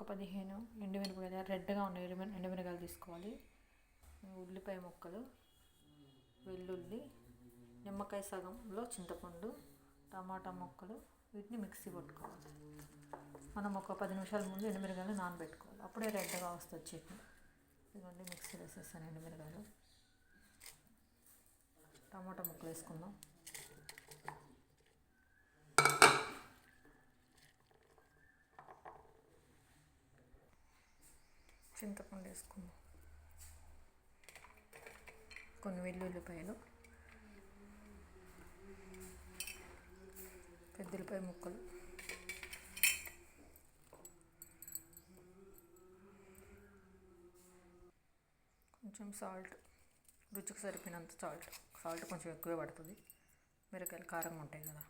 ఒక పదిహేను ఎండుమిరపకాయలు రెడ్గా ఉన్న ఎండు ఎండుమిరపకాయలు తీసుకోవాలి. ఉల్లిపాయ ముక్కలు వెల్లుల్లి నిమ్మకాయ సగంలో చింతపండు టమాటా ముక్కలు వీటిని మిక్సీ పట్టుకోవాలి. మనం ఒక పది నిమిషాల ముందు ఎండుమిరకాయలు నానబెట్టుకోవాలి. అప్పుడే రెడ్గా వస్తుంది చట్నీ. ఇదిగోండి మిక్సీ వేసేస్తాను ఎండుమిరకాయలు టమాటా ముక్కలు వేసుకుందాం. చింతపండు వేసుకుందాం. కొన్ని వెల్లుల్లిపాయలు. పెద్దలపాయ ముక్కలు. కొంచెం సాల్ట్ రుచికి సరిపోయినంత సాల్ట్. సాల్ట్ కొంచెం ఎక్కువే పడుతుంది. మిరకాయలు కారంగా ఉంటాయి కదా.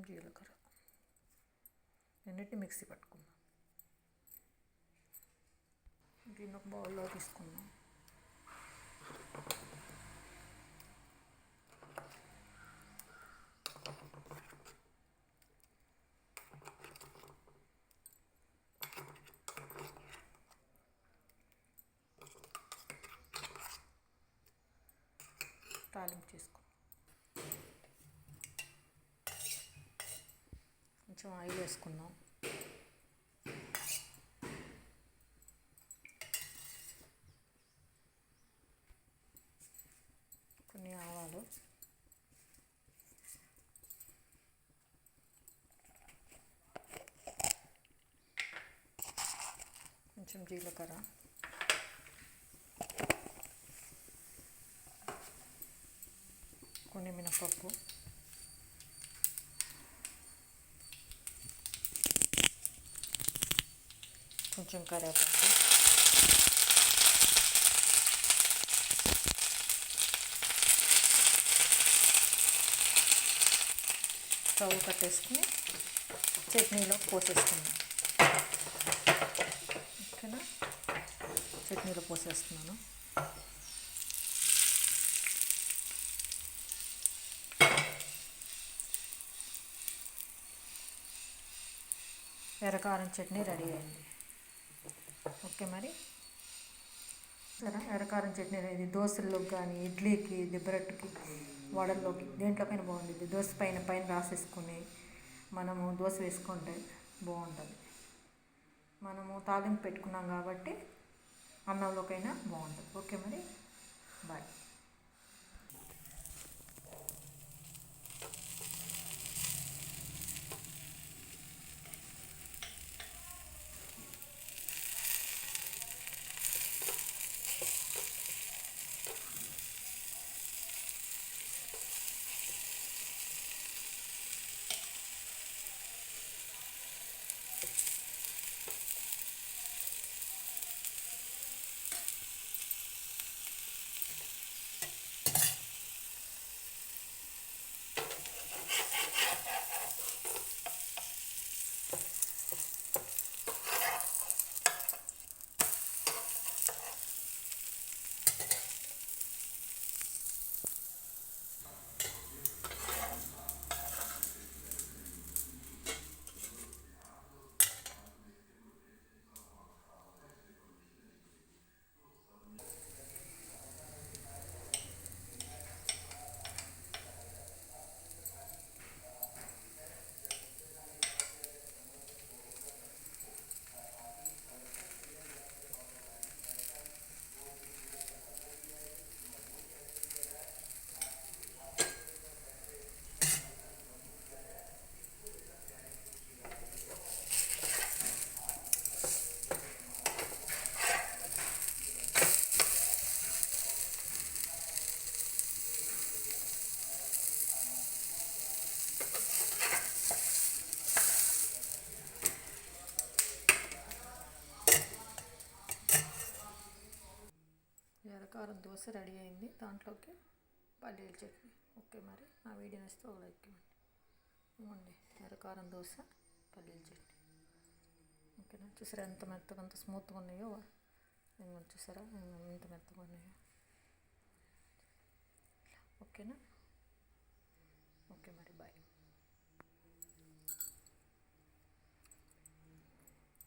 కొంచెం జీలకర్ర రెండింటిని మిక్సీ పట్టుకున్నాం. దీన్ని ఒక బౌల్లో తీసుకున్నాం. తాలింపు చేసుకుందాం కొంచెం ఆయిల్ వేసుకుందాం. కొన్ని ఆవాలు. కొంచెం జీలకర్ర. కొన్ని మినపప్పు. కొంచెం కరివేపాకు. స్టవ్ కట్టేసుకుని చట్నీలో పోసేసుకున్నాను ఓకేనా? చట్నీలో పోసేస్తున్నాను. ఎర్రకారం చట్నీ రెడీ అయింది. ఓకే మరి. సరే ఎర్రకారం చట్నీ అనేది దోశల్లోకి కానీ ఇడ్లీకి దిబ్బరట్టుకి వడల్లోకి దేంట్లోకైనా బాగుంటుంది దోశ పైన పైన రాసేసుకుని మనము దోశ వేసుకుంటే బాగుంటుంది. మనము తాలింపు పెట్టుకున్నాం కాబట్టి అన్నంలోకైనా బాగుంటుంది. ఓకే మరి? బాయ్. కారం దోశ రెడీ అయింది. దాంట్లోకి పల్లీల చట్నీ. ఓకే మరి నా వీడియో నచ్చితే ఒక లైక్ ఇవ్వండి. ఇవ్వండి ఎర్రకారం దోశ పల్లీల చట్నీ. ఓకేనా? చూసారా ఎంత మెత్తగా ఎంత స్మూత్గా ఉన్నాయో? ఇంకొంచెం చూసారా ఎంత మెత్తగా ఉన్నాయో? ఓకేనా? ఓకే మరి బాయ్.